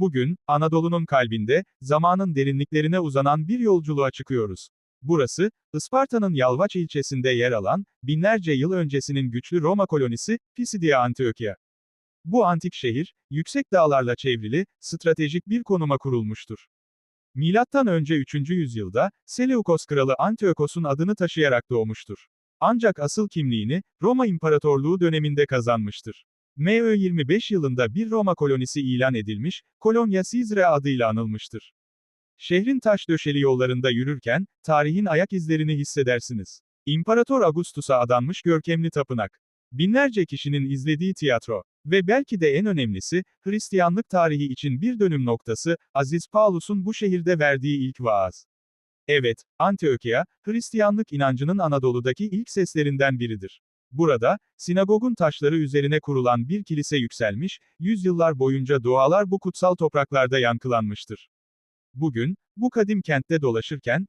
Bugün, Anadolu'nun kalbinde, zamanın derinliklerine uzanan bir yolculuğa çıkıyoruz. Burası, Isparta'nın Yalvaç ilçesinde yer alan, binlerce yıl öncesinin güçlü Roma kolonisi, Pisidia Antiokia. Bu antik şehir, yüksek dağlarla çevrili, stratejik bir konuma kurulmuştur. Milattan önce 3. yüzyılda, Seleukos kralı Antiochos'un adını taşıyarak doğmuştur. Ancak asıl kimliğini, Roma İmparatorluğu döneminde kazanmıştır. MÖ 25 yılında bir Roma kolonisi ilan edilmiş, Kolonya Sizre adıyla anılmıştır. Şehrin taş döşeli yollarında yürürken, tarihin ayak izlerini hissedersiniz. İmparator Augustus'a adanmış görkemli tapınak. Binlerce kişinin izlediği tiyatro. Ve belki de en önemlisi, Hristiyanlık tarihi için bir dönüm noktası, Aziz Paulus'un bu şehirde verdiği ilk vaaz. Evet, Antiokia, Hristiyanlık inancının Anadolu'daki ilk seslerinden biridir. Burada, sinagogun taşları üzerine kurulan bir kilise yükselmiş, yüzyıllar boyunca dualar bu kutsal topraklarda yankılanmıştır. Bugün, bu kadim kentte dolaşırken,